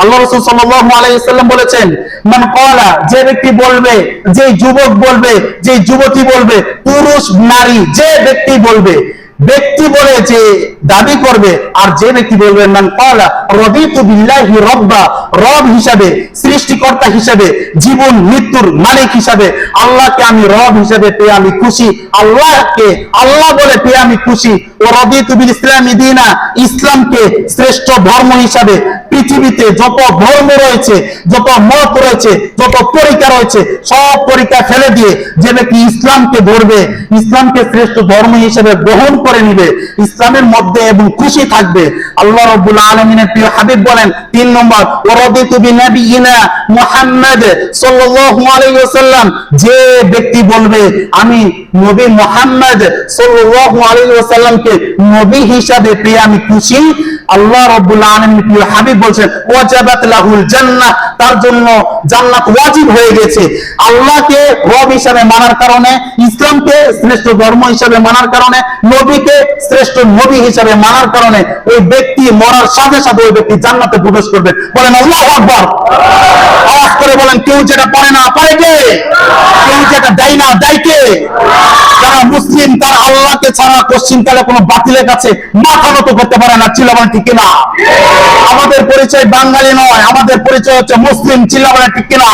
আল্লাহ রসুল সাল্লাম বলেছেন মানে কলা যে ব্যক্তি বলবে, যে যুবক বলবে, যে যুবতী বলবে, পুরুষ, নারী, যে ব্যক্তি বলবে ব্যক্তি বলে যে দাবি করবে, আর যে ব্যক্তি বলবে রব হিসাবে, সৃষ্টিকর্তা হিসাবে, জীবন, মৃত্যুর মালিক হিসাবে, আল্লাহকে আমি রব হিসাবে পেয়ে আমি খুশি, আল্লাহকে, আল্লাহ বলে পেয়ে আমি খুশি। ও রদিতু বিল ইসলামি দিনা, ইসলামকে শ্রেষ্ঠ ধর্ম হিসাবে, পৃথিবীতে যত ধর্ম রয়েছে, যত মত রয়েছে, যত পরীক্ষা রয়েছে, সব পরীক্ষা ফেলে দিয়ে যে ব্যক্তি ইসলামকে ধরবে, ইসলামকে শ্রেষ্ঠ ধর্ম হিসেবে গ্রহণ করে নিবে, ইসলামের মধ্যে এবং খুশি থাকবে। আল্লাহ রব্বুল আলমিনের প্রিয় হাবিব বলেন, তিন নম্বর ওরদিতু তুবি মুহাম্মদ সাল্লাল্লাহু আলাইহি ওয়াসাল্লাম। যে ব্যক্তি বলবে, আমি নবী মুহাম্মদ সাল্লাল্লাহু আলাইহি ওয়াসাল্লামকে নবী হিসাবে পেয়ে আমি খুশি আল্লাহ রাব্বুল আলামিন হাবিব বলছেন, ওয়াজাবাত জান্নাহ তার জন্য জান্নাত ওয়াজিব হয়ে গেছে। আল্লাহকে রব হিসাবে মানার কারণে, ইসলামকে শ্রেষ্ঠ ধর্ম হিসাবে মানার কারণে, নবীকে শ্রেষ্ঠ নবী হিসাবে মানার কারণে ওই ব্যক্তি মরার সাথে সাথে ওই ব্যক্তি জান্নাতে প্রবেশ করবে। বলেন আল্লাহু আকবার। আওয়াজ করে বলেন, কেউ যেটা পারে না, পারে কে? দেয় না, দেয় কে? যারা মুসলিম, তারা আল্লাহকে ছাড়া পশ্চিমকালে কোনো বাতিলের কাছে মাথা নত করতে পারে না চিল্লাবান ঠিক কিনা? আমাদের পরিচয় বাঙালি নয়, আমাদের পরিচয় হচ্ছে মুসলিম চিল্লাবান ঠিক কিনা?